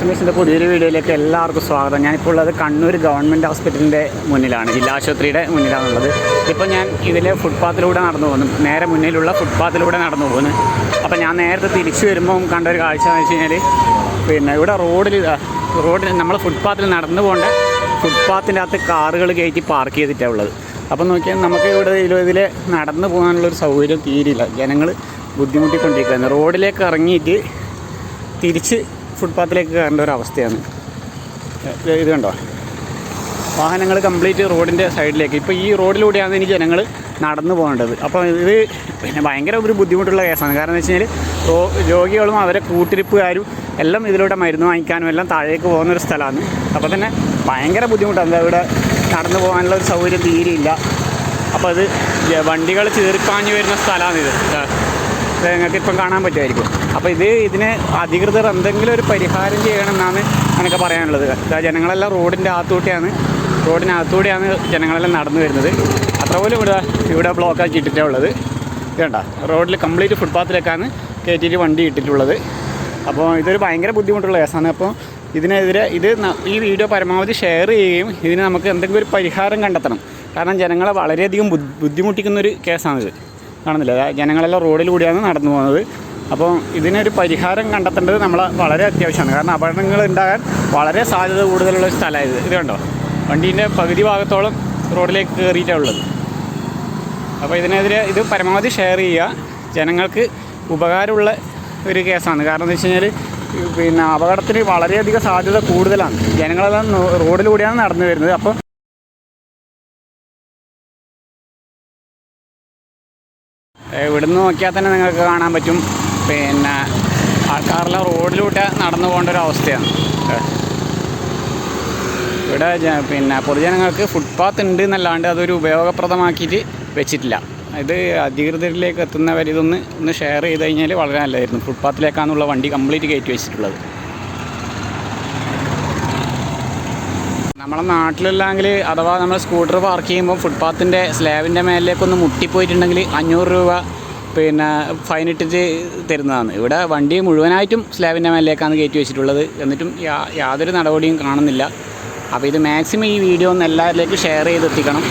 ഗ്രാമീസിന്റെ പുതിയൊരു വീഡിയോയിലേക്ക് എല്ലാവർക്കും സ്വാഗതം. ഞാനിപ്പോൾ ഉള്ളത് കണ്ണൂർ ഗവൺമെന്റ് ഹോസ്പിറ്റലിന്റെ മുന്നിലാണ്. ജില്ലാ ആശുപത്രിയുടെ മുന്നിലാണുള്ളത്. ഇപ്പോൾ ഞാൻ ഇതിലെ ഫുട്പാത്തിലൂടെ നടന്നു പോകുന്നു. നേരെ മുന്നിലുള്ള ഫുട്പാത്തിലൂടെ നടന്നു പോകുന്നു. അപ്പോൾ ഞാൻ നേരത്തെ തിരിച്ചു വരുമ്പോൾ കണ്ട ഒരു കാഴ്ച എന്ന് വെച്ച് കഴിഞ്ഞാൽ പിന്നെ ഇവിടെ റോഡിൽ റോഡിൽ നമ്മൾ ഫുട്പാത്തിൽ നടന്നു പോകേണ്ട ഫുട്പാത്തിന്റെ അകത്ത് കാറുകൾ കയറ്റി പാർക്ക് ചെയ്തിട്ടാണ് ഉള്ളത്. അപ്പോൾ നോക്കിയാൽ നമുക്ക് ഇവിടെ ഇതിൽ നടന്നു പോകാനുള്ളൊരു സൗകര്യം തീരില്ല ജനങ്ങൾ ബുദ്ധിമുട്ടിക്കൊണ്ടിരിക്കുകയാണ്. റോഡിലേക്ക് ഇറങ്ങിയിട്ട് തിരിച്ച് ഫുട്പാത്തിലേക്ക് കയറേണ്ട ഒരു അവസ്ഥയാണ്. ഇത് കണ്ടോ? വാഹനങ്ങൾ കംപ്ലീറ്റ് റോഡിന്റെ സൈഡിലേക്ക്. ഇപ്പോൾ ഈ റോഡിലൂടെയാണ് ഇനി ജനങ്ങൾ നടന്നു പോകേണ്ടത്. അപ്പോൾ ഇത് പിന്നെ ഭയങ്കര ഒരു ബുദ്ധിമുട്ടുള്ള കേസാണ്. കാരണം എന്ന് വെച്ച് കഴിഞ്ഞാൽ രോഗികളും അവരെ കൂട്ടിരിപ്പുകാരും എല്ലാം ഇതിലൂടെ മരുന്ന് വാങ്ങിക്കാനും എല്ലാം താഴേക്ക് പോകുന്ന ഒരു സ്ഥലമാണ്. അപ്പോൾ തന്നെ ഭയങ്കര ബുദ്ധിമുട്ടാണ്. ഇവിടെ നടന്നു പോകാനുള്ള ഒരു സൗകര്യം തീരെയില്ല. അപ്പോൾ അത് വണ്ടികൾ ചീറിപ്പാഞ്ഞു വരുന്ന സ്ഥലമാണിത്. നിങ്ങൾക്ക് ഇപ്പം കാണാൻ പറ്റുമായിരിക്കും. അപ്പോൾ ഇത് ഇതിന് അധികൃതർ എന്തെങ്കിലും ഒരു പരിഹാരം ചെയ്യണമെന്നാണ് എനിക്ക് പറയാനുള്ളത്. ജനങ്ങളെല്ലാം റോഡിന്റെ അകത്തൂടെയാണ്. റോഡിനകത്തൂടെയാണ് ജനങ്ങളെല്ലാം നടന്നു വരുന്നത്. അത്ര പോലും ഇവിടെ ഇവിടെ ബ്ലോക്ക് ആക്കി ഉള്ളത്. ഇത് റോഡിൽ കംപ്ലീറ്റ് ഫുട്പാത്തിലേക്കാണ് കയറ്റിയിട്ട് വണ്ടി ഇട്ടിട്ടുള്ളത്. അപ്പോൾ ഇതൊരു ഭയങ്കര ബുദ്ധിമുട്ടുള്ള കേസാണ്. അപ്പോൾ ഇതിനെതിരെ ഇത് ഈ വീഡിയോ പരമാവധി ഷെയർ ചെയ്യുകയും ഇതിന് നമുക്ക് എന്തെങ്കിലും ഒരു പരിഹാരം കണ്ടെത്തണം. കാരണം ജനങ്ങളെ വളരെയധികം ബുദ്ധി- ബുദ്ധിമുട്ടിക്കുന്നൊരു കേസാണിത്. കാണുന്നില്ല. ജനങ്ങളെല്ലാം റോഡിലൂടെയാണ് നടന്നു പോകുന്നത്. അപ്പോൾ ഇതിനൊരു പരിഹാരം കണ്ടെത്തേണ്ടത് നമ്മൾ വളരെ അത്യാവശ്യമാണ്. കാരണം അപകടങ്ങൾ ഉണ്ടാകാൻ വളരെ സാധ്യത കൂടുതലുള്ള സ്ഥലമായത്. ഇത് കണ്ടോ? വണ്ടീന്റെ പകുതി ഭാഗത്തോളം റോഡിലേക്ക് കയറിയിട്ടുള്ളത് അപ്പോൾ ഇതിനെതിരെ ഇത് പരമാവധി ഷെയർ ചെയ്യുക. ജനങ്ങൾക്ക് ഉപകാരമുള്ള ഒരു കേസാണ്. കാരണം എന്താ വെച്ച് കഴിഞ്ഞാൽ പിന്നെ അപകടത്തിന് വളരെയധികം സാധ്യത കൂടുതലാണ്. ജനങ്ങളെല്ലാം റോഡിലൂടെയാണ് നടന്നു വരുന്നത്. അപ്പോൾ ഇവിടുന്ന് നോക്കിയാൽ തന്നെ നിങ്ങൾക്ക് കാണാൻ പറ്റും. പിന്നെ ആൾക്കാരെല്ലാം റോഡിലൂടെ നടന്നു പോകേണ്ട ഒരു അവസ്ഥയാണ്. ഇവിടെ പിന്നെ പൊതുജനങ്ങൾക്ക് ഫുട്പാത്ത് ഉണ്ട് എന്നല്ലാണ്ട് അതൊരു ഉപയോഗപ്രദമാക്കിയിട്ട് വെച്ചിട്ടില്ല. ഇത് അധികൃതരിലേക്ക് എത്തുന്നവർ ഇതൊന്ന് ഒന്ന് ഷെയർ ചെയ്ത് കഴിഞ്ഞാൽ വളരെ നല്ലതായിരുന്നു. ഫുട്പാത്തിലേക്കാണുള്ള വണ്ടി കംപ്ലീറ്റ് കയറ്റി വെച്ചിട്ടുള്ളത്. നമ്മളെ നാട്ടിലല്ലെങ്കിൽ അഥവാ നമ്മൾ സ്കൂട്ടർ പാർക്ക് ചെയ്യുമ്പോൾ ഫുട്പാത്തിന്റെ സ്ലാബിന്റെ മേലിലേക്കൊന്ന് മുട്ടിപ്പോയിട്ടുണ്ടെങ്കിൽ അഞ്ഞൂറ് രൂപ പിന്നെ ഫൈൻ ഇട്ടിട്ട് തരുന്നതാണ്. ഇവിടെ വണ്ടി മുഴുവനായിട്ടും സ്ലാബിന്റെ മേലിലേക്കാണ് കയറ്റി വെച്ചിട്ടുള്ളത്. എന്നിട്ടും യാതൊരു നടപടിയും കാണുന്നില്ല. അപ്പോൾ ഇത് മാക്സിമം ഈ വീഡിയോ ഒന്ന് എല്ലാവരിലേക്കും ഷെയർ ചെയ്തെത്തിക്കണം.